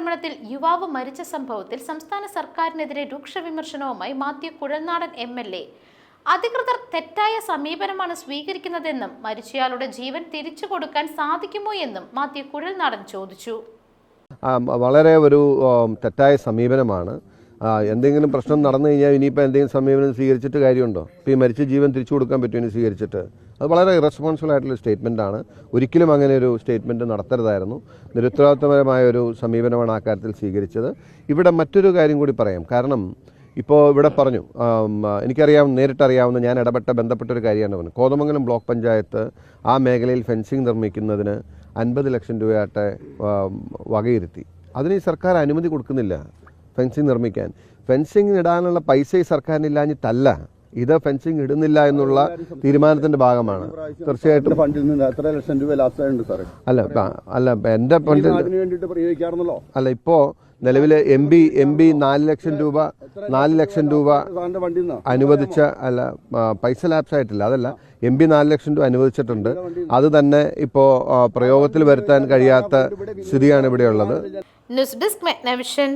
ആക്രമണത്തിൽ യുവാവ് മരിച്ച സംഭവത്തിൽ സംസ്ഥാന സർക്കാരിനെതിരെ രൂക്ഷ വിമർശനവുമായി Mathew Kuzhalnadan M L A. അധികൃതർ തെറ്റായ സമീപനമാണ് സ്വീകരിക്കുന്നതെന്നും മരിച്ചയാളുടെ ജീവൻ തിരിച്ചു കൊടുക്കാൻ സാധിക്കുമോ എന്നും മാത്യു കുഴൽനാടൻ ചോദിച്ചു. വളരെ ഒരു തെറ്റായ സമീപനമാണ്. ആ, എന്തെങ്കിലും പ്രശ്നം നടന്നു കഴിഞ്ഞാൽ ഇനിയിപ്പോൾ എന്തെങ്കിലും സമീപനം സ്വീകരിച്ചിട്ട് കാര്യമുണ്ടോ? ഇപ്പോൾ ഈ മരിച്ച ജീവൻ തിരിച്ചു കൊടുക്കാൻ പറ്റുമെന്ന് സ്വീകരിച്ചിട്ട്? അത് വളരെ ഇറസ്പോൺസിബിൾ ആയിട്ടുള്ള സ്റ്റേറ്റ്മെന്റ് ആണ്. ഒരിക്കലും അങ്ങനെ ഒരു സ്റ്റേറ്റ്മെന്റ് നടത്തരുതായിരുന്നു. നിരുത്തരവാദിത്തപരമായ ഒരു സമീപനമാണ് ആ കാര്യത്തിൽ സ്വീകരിച്ചത്. ഇവിടെ മറ്റൊരു കാര്യം കൂടി പറയാം. കാരണം ഇപ്പോൾ ഇവിടെ പറഞ്ഞു എനിക്കറിയാം നേരിട്ടറിയാവുന്ന ഞാൻ ഇടപെട്ട ബന്ധപ്പെട്ട ഒരു കാര്യമാണ് പറഞ്ഞത്. കോതമംഗലം ബ്ലോക്ക് പഞ്ചായത്ത് ആ മേഖലയിൽ ഫെൻസിങ് നിർമ്മിക്കുന്നതിന് അൻപത് ലക്ഷം രൂപയാട്ടെ വകയിരുത്തി. അതിന് ഈ സർക്കാർ അനുമതി കൊടുക്കുന്നില്ല. ഫെൻസിങ് നിർമ്മിക്കാൻ. ഫെൻസിങ് ഇടാനുള്ള പൈസ ഈ സർക്കാരിനില്ലാഞ്ഞിട്ടല്ല. ഇത് ഫെൻസിങ് ഇടുന്നില്ല എന്നുള്ള തീരുമാനത്തിന്റെ ഭാഗമാണ്. തീർച്ചയായിട്ടും. ഫണ്ടിൽ നിന്ന് എത്ര ലക്ഷം രൂപ ലാസ്റ്റ് ആയിട്ടുണ്ട് സാറേ? അല്ല അല്ല എന്റെ ഫണ്ടിൽ അല്ല ഇപ്പോ നിലവിലെ എം ബി എം ബി നാല് ലക്ഷം രൂപ നാല് ലക്ഷം രൂപ അനുവദിച്ച അല്ല പൈസ ലാപ്സ് ആയിട്ടില്ല. അതല്ല എം ബി നാല് ലക്ഷം രൂപ അനുവദിച്ചിട്ടുണ്ട്. അത് തന്നെ ഇപ്പോ പ്രയോഗത്തിൽ വരുത്താൻ കഴിയാത്ത സ്ഥിതിയാണ് ഇവിടെയുള്ളത് ന്യൂസ് ഡെസ്ക് മെഗ്നവിഷൻ.